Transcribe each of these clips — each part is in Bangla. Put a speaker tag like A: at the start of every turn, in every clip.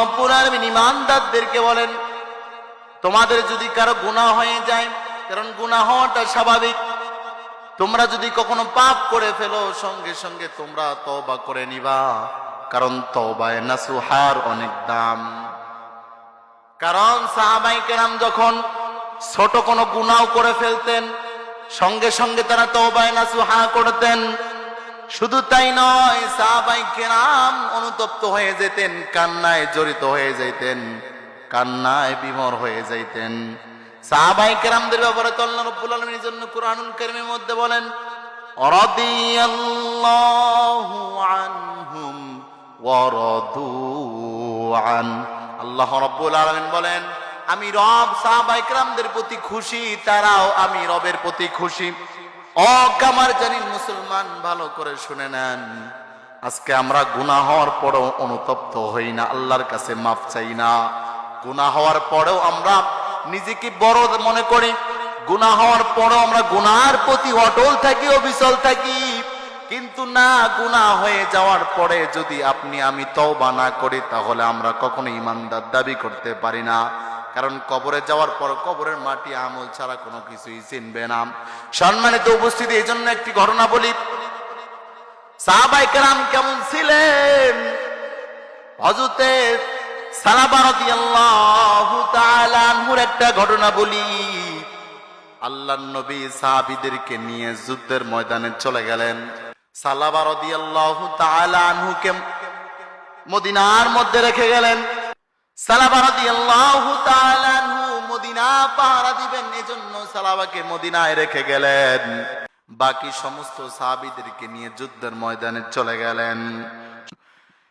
A: রব্বুল আলামিন ইমানদারদেরকে বলেন, তোমাদের যদি কারও গুনাহ হয়ে যায়, কারণ গুনাহ হওয়াটা স্বাভাবিক। তোমরা যদি কখনো পাপ করে ফেলো, সঙ্গে সঙ্গে তোমরা তওবা করে নিবা, কারণ তওবায় নাসুহার অনেক দাম। কারণ সাহাবাই কেরাম যখন ছোট কোনো গুনাও করে ফেলতেন, সঙ্গে সঙ্গে তারা তওবায় নাসুহা করতেন শুধু তাই নয়, সাহাবাই কেরাম অনুতপ্ত হয়ে যেতেন, কান্নায় জড়িত হয়ে যেতেন, কান্নায় বিমর হয়ে যাইতেন সাহাবাই কেরামদের ব্যাপারে তো আল্লাহ রব্বুল আলমীর জন্য কোরআনুল কারিমের মধ্যে বলেন আল্লাহ রব্বুল আলামিন বলেন, আমি রব সাহাবাই কেরামদের প্রতি খুশি, তারাও আমি রবের প্রতি খুশি। ও কামার জানিন মুসলমান ভালো করে শুনে নেন। আজকে আমরা গুনাহ হওয়ার পরেও অনুতপ্ত হই না, আল্লাহর কাছে মাপ চাই না। গুনাহ হওয়ার পরেও আমরা নিজেকে বড় মনে করি, গুনাহ হওয়ার পরেও আমরা গুনার প্রতি অটল থাকি, অবিচল থাকি। কিন্তু না, গুনাহ হয়ে যাওয়ার পরে যদি আপনি আমি তওবা না করি, তাহলে আমরা কখনো ইমানদার দাবি করতে পারি না। কারণ কবরে যাওয়ার পর কবরের মাটি আমল ছাড়া কোনো কিছুই চিনবে না। সম্মানিত উপস্থিতি এই জন্য একটি ঘটনা বলি। সাহাবাই কেমন ছিলেন? একটা ঘটনা বলি। আল্লাহ নবী সাহাবীদেরকে নিয়ে যুদ্ধের ময়দানে চলে গেলেন। তাআলা মদিনার মধ্যে রেখে গেলেন।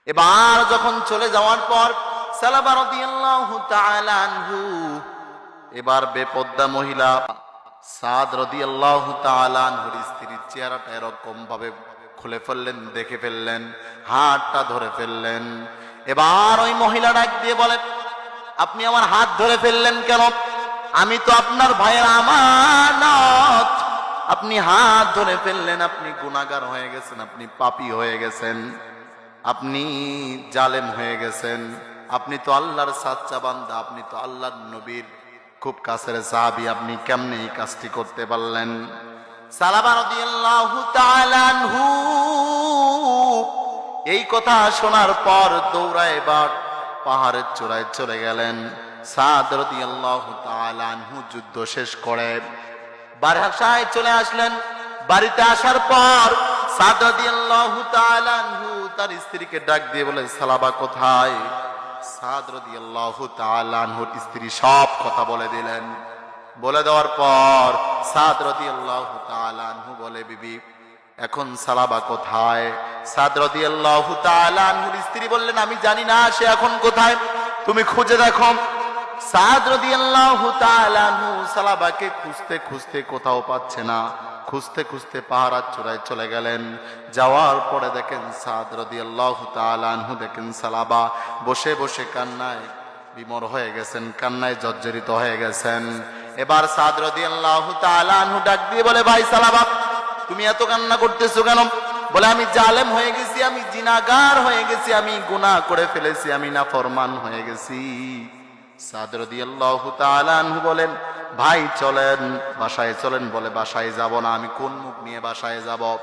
A: এবার যখন চলে যাওয়ার পর এবার বেপদ্দা মহিলা সাদ তাআলা আনহুর স্ত্রীর চেহারাটা এরকম ভাবে খুলে ফেললেন, দেখে ফেললেন, হাতটা ধরে ফেললেন। এবার ওই মহিলা ডাক দিয়ে বলে, আপনি আমার হাত ধরে ফেললেন কেন? আমি তো আপনার ভাইয়ের আমানত। আপনি হাত ধরে ফেললেন, আপনি গুনাহগার হয়ে গেছেন, আপনি পাপী হয়ে গেছেন, আপনি জালেম হয়ে গেছেন, আপনি তো আল্লাহর সাচ্চা বান্দা, আপনি তো আল্লাহর নবীর খুব কাছের সাহাবি, আপনি কেমনে এই কাজটি করতে পারলেন? সালাবা কথা শোনার পর দৌড়ায় এবার পাহাড়ের চূড়ায় চলে গেলেন। যুদ্ধ শেষ করে। বারাসায় চলে আসলেন। বাড়িতে আসার পর তার স্ত্রীকে ডাক দিয়ে বলে, সালাবা কোথায়? স্ত্রী সব কথা বলে দিলেন। বলে দেওয়ার পর সাদ রাদিয়াল্লাহু তাআলা আনহু বলে, বিবি এখন সালাবা কোথায়? সাদ রাদিয়াল্লাহু তাআলা আনহুর স্ত্রী বললেন, আমি জানি না সে এখন কোথায়। তুমি খুঁজে দেখো। সাদ রাদিয়াল্লাহু তাআলা আনহু সালাবাকে খুঁজতে খুঁজতে কোথাও পাচ্ছে না। খুঁজতে খুঁজতে পাহাড়ার চূড়ায় চলে গেলেন। যাওয়ার পরে দেখেন সাদ রাদিয়াল্লাহু তাআলা আনহু দেখেন সালাবা বসে বসে কান্নায় বিমর হয়ে গেছেন, কান্নায় জর্জরিত হয়ে গেছেন। এবার সাদ রাদিয়াল্লাহু তাআলা আনহু ডাক দিয়ে বলে, ভাই সালাবা তুমি এত কান্না করতেছো কেন? বলে, আমি জালেম হয়ে গেছি, আমি জিনাগার হয়ে গেছি, আমি গুনাহ করে ফেলেছি, আমি না ফরমান হয়ে গেছি। বলেন, ভাই, চলেন, বাসায় চলেন। বলে, বাসায় যাব না, আমি কোন মুখ নিয়ে বাসায় যাব?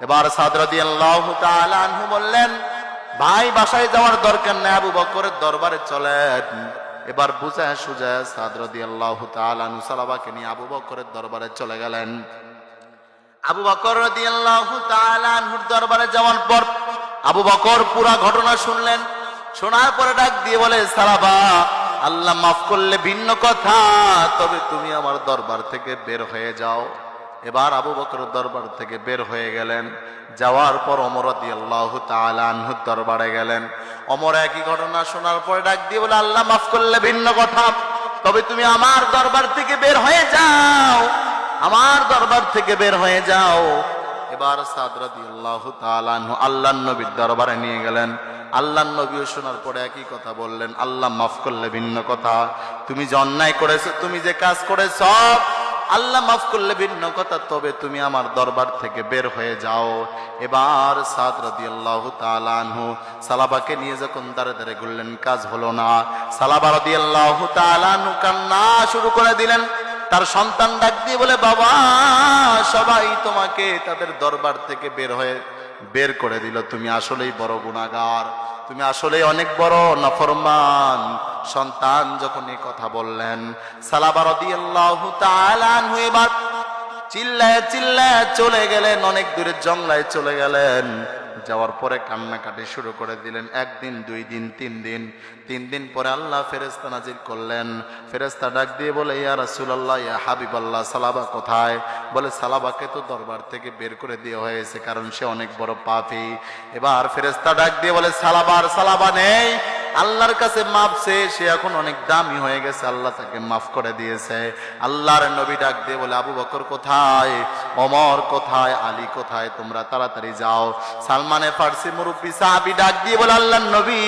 A: এবার সাদরদিয়াল্লাহু তাআলা আনহু বললেন, ভাই, বাসায় যাওয়ার দরকার নেই, আবু বকরের দরবারে চলেন। এবার বুঝায় সুজায় সাদরদিয়াল্লাহু তাআলা আনহু সালাবাকে নিয়ে আবু বকরের দরবারে চলে গেলেন। আবু বকর আনহুর দরবারে যাওয়ার পর আবু বকর পুরা ঘটনা শুনলেন। শোনার পরে ডাক দিয়ে বলে সালাবা আল্লাহ মাফ করলে ভিন্ন কথা, তবে তুমি আমার দরবার থেকে বের হয়ে যাও। এবার আবু বকর দরবার থেকে বের হয়ে গেলেন। যাওয়ার পর অমর দরবারে গেলেন। অমর একই ঘটনা শোনার পরে ডাক দিয়ে বলে, আল্লাহ মাফ করলে ভিন্ন কথা, তবে তুমি আমার দরবার থেকে বের হয়ে যাও। আমার দরবার থেকে বের হয়ে যাও। এবার আল্লাহ নবীর দরবারে নিয়ে গেলেন। আল্লাহ নবীও শোনার পরে একই কথা বললেন, আল্লাহ মাফ করলে ভিন্ন কথা। তুমি যে অন্যায় করেছ, তুমি যে কাজ করেছ, আল্লাহ মাফ করলে ভিন্ন কথা। তবে তুমি আমার দরবার থেকে বের হয়ে যাও। এবার সাদ রাদি আল্লাহ তালানহু সালাবাকে নিয়ে যখন দাঁড়ে দাঁড়ে ঘুরলেন, কাজ হলো না। সালাবা রাদি আল্লাহ তালানহু কান্না শুরু করে দিলেন। তার সন্তান ডাক দিয়ে বলে, বাবা, সবাই তোমাকে তাদের দরবার থেকে বের হয়ে, বের করে দিল। তুমি আসলেই বড় গুণাগার। তুমি আসলে অনেক বড় নফরমান। সন্তান যখন এই কথা বললেন সালাবার চিল্লায় চিল্লায় চলে গেলেন, অনেক দূরে জঙ্গলায় চলে গেলেন। যাওয়ার পরে কান্নাকাটি শুরু করে দিলেন। একদিন, দুই দিন, তিন দিন তিন দিন পরে আল্লাহ ফেরেস্তা নাজির করলেন। ফেরেস্তা ডাক দিয়ে বলে, ইয়া রাসুল্লাহ ইয়া হাবিবাল্লাহ, সালাবা কোথায়? বলে, সালাবাকে তো দরবার থেকে বের করে দেওয়া হয়েছে, কারণ সে অনেক বড় পাপি। এবার ফেরেস্তা ডাক দিয়ে বলে, সালাবার, সালাবা নেই আল্লাহর কাছে চেয়ে সে এখন অনেক দামি হয়ে গেছে, আল্লাহ তাকে মাফ করে দিয়েছে। আল্লাহর নবী ডাক দিয়ে বলে, আবু বকর কোথায়? অমর কোথায়? আলী কোথায়? তোমরা তাড়াতাড়ি যাও। সালমানে ফার্সি মুরব্বী সাহাবি ডাক দিয়ে বলে, আল্লাহর নবী,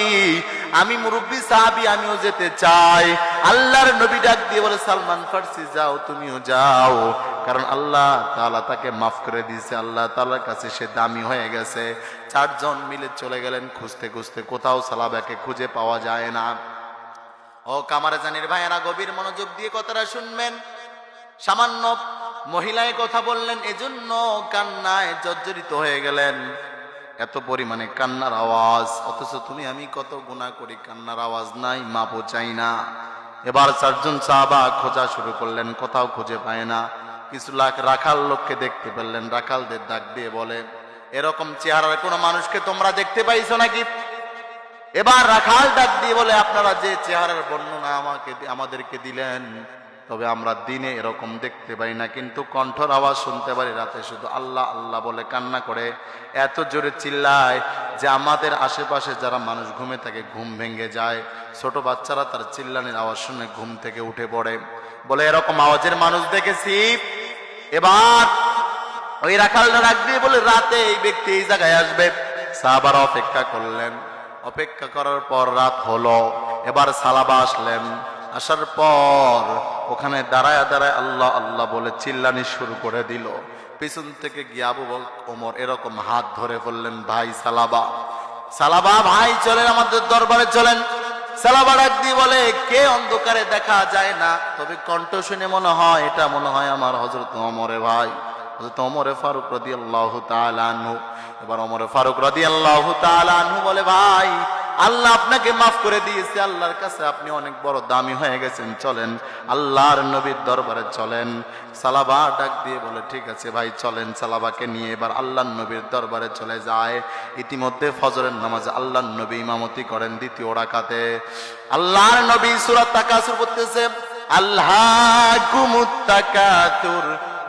A: আমি মুরব্বী সাহাবি, আমিও যেতে চাই। আল্লাহর নবী ডাক দিয়ে বলে, সালমান ফার্সি, যাও, তুমিও যাও। কারণ আল্লাহ তালা তাকে মাফ করে দিয়েছে, আল্লাহ তালার কাছে সে দামি হয়ে গেছে। চারজন মিলে চলে গেলেন খুঁজতে খুঁজতে, কোথাও সালাবাকে খুঁজে পাওয়া যায় না। ও কামারে জানির ভাইয়েরা, গভীর মনোযোগ দিয়ে কথাটা শুনবেন। সামান্য মহিলায় কথা বললেন, এজন্য কান্নায় জর্জরিত হয়ে গেলেন। এত পরিমাণে কান্নার আওয়াজ, অথচ তুমি, আমি কত গুণা করি, কান্নার আওয়াজ নাই, মাপও চাই না। এবার চারজন সাহাবা খোঁজা শুরু করলেন, কোথাও খুঁজে পায় না। কিছু লাখ রাখাল লোককে দেখতে পেলেন। রাখালদের ডাক দিয়ে বলে, এরকম চেহারার কোনো মানুষকে তোমরা দেখতে পাইছো নাকি? এবার রাখাল ডাক দিয়ে বলে, আপনারা যে চেহারার বর্ণনা আমাকে আমাদেরকে দিলেন, তবে আমরা দিনে এরকম দেখতে পাই না। কিন্তু কণ্ঠর আওয়াজ শুনতে পারি, রাতে শুধু আল্লাহ আল্লাহ বলে কান্না করে, এত জোরে চিল্লায় যে আমাদের আশেপাশে যারা মানুষ ঘুমে থাকে, ঘুম ভেঙে যায়। ছোট বাচ্চারা তার চিল্লানির আওয়াজ শুনে ঘুম থেকে উঠে পড়ে। বলে, এরকম আওয়াজের মানুষ দেখেছি? এবার ওই রাখালটা দিয়ে বলে রাতে এই ব্যক্তি এই জায়গায় আসবে। সাহাবার অপেক্ষা করলেন। অপেক্ষা করার পর রাত হলো। এবার সালাবা আসলেন। আসার পর ওখানে দাঁড়ায় দাঁড়ায় আল্লাহ আল্লাহ বলে চিল্লানি শুরু করে দিল। পিছন থেকে গিয়ে বক- ওমর এরকম হাত ধরে বললেন, ভাই সালাবা সালাবা ভাই, চলেন আমাদের দরবারে, চলেন। সালাবা ডাক বলে, কে অন্ধকারে দেখা যায় না? তবে কণ্ঠ শুনে মনে হয়, এটা মনে হয় আমার হজরত অমরে ভাই। হজরত অমরে ফারুক রদি আল্লাহ তালু এবার অমরে ফারুক রদি আল্লাহ তালু বলে, ভাই আল্লাহ আপনাকে মাফ করে দিয়েছে, আল্লাহর কাছে আপনি অনেক বড় দামি হয়ে গেছেন, চলেন। আল্লাহর নবীর দরবারে চলেন। সালাবা ডাক দিয়ে বলে, ঠিক আছে ভাই, চলেন। সালাবাকে নিয়ে এবার আল্লাহর নবীর দরবারে চলে যায়। ইতিমধ্যে ফজরের নামাজ আল্লাহর নবী ইমামতি করেন দ্বিতীয় রাকাতে। আল্লাহর নবী সুরাত তাকাসুর করতেছে আল্লাহ কুমুত্তাকাতুর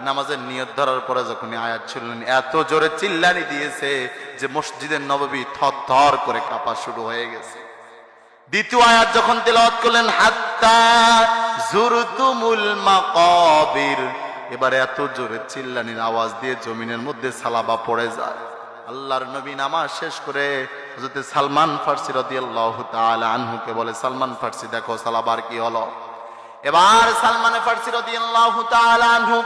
A: নামাজের নিয়ত ধরার পরে যখন আয়াত শুনলেন, এত জোরে চিল্লানি দিয়েছে যে মসজিদের নববী থর করে কাঁপা শুরু হয়ে গেছে। দ্বিতীয় আয়াত যখন তেলাওয়াত করলেন, হাত্তা জুরতুমুল মাকাবির। এবার এত জোরে চিল্লানির আওয়াজ দিয়ে জমিনের মধ্যে সালাবা পড়ে যায়। আল্লাহর নবী নামাজ শেষ করে হযরত সালমান ফার্সি রাদিয়াল্লাহু তাআলা আনহুকে বলে, সালমান ফার্সি, দেখো সালাবার কি হলো? এবার সালমান ফার্সি রাদিয়াল্লাহু তাআলা আনহু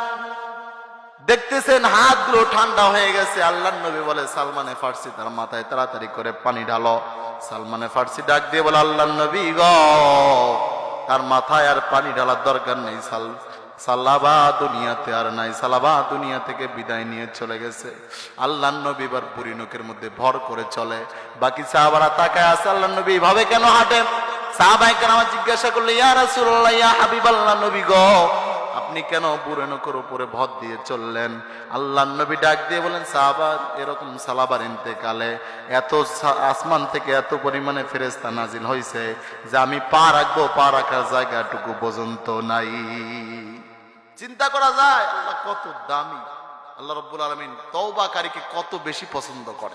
A: দেখতেছেন হাতগুলো ঠান্ডা হয়ে গেছে। আল্লাহ নবী বলে, সালমানে ফার্সি তার মাথায় তাড়াতাড়ি করে পানি ঢালো। সালমানে ফার্সি ডাক দিয়ে বলে আল্লাহ নবী গ, তার মাথায় আর পানি ঢালার দরকার নেই। সাল সাল্লাবা দুনিয়াতে আর নাই। সালাবা দুনিয়া থেকে বিদায় নিয়ে চলে গেছে। আল্লাহ নবী এবার বুড়ি নখের মধ্যে ভর করে চলে। বাকি সাহাবারা তাকায় আছে আল্লাহ নবী ভাবে কেন হাঁটে সাহাবাই কেন আমার জিজ্ঞাসা করলে, ইয়া রাসূলুল্লাহ, ইয়া হাবিবাল্লাহ নবী গো আপনি কেন বুড়ে নকর উপরে ভর দিয়ে চললেন? আল্লাহ নবী ডাক দিয়ে বলেন সাহাবার এরকম সালাবার ইন্তেকালে এত আসমান থেকে এত পরিমাণে ফেরেস্তা নাজিল হয়েছে যে আমি পা রাখব, পা রাখার জায়গাটুকু পর্যন্ত নাই। চিন্তা করা যায়, আল্লাহ কত দামি। আল্লাহ রব্বুল আলমিন তওবাকারীকে কত বেশি পছন্দ করে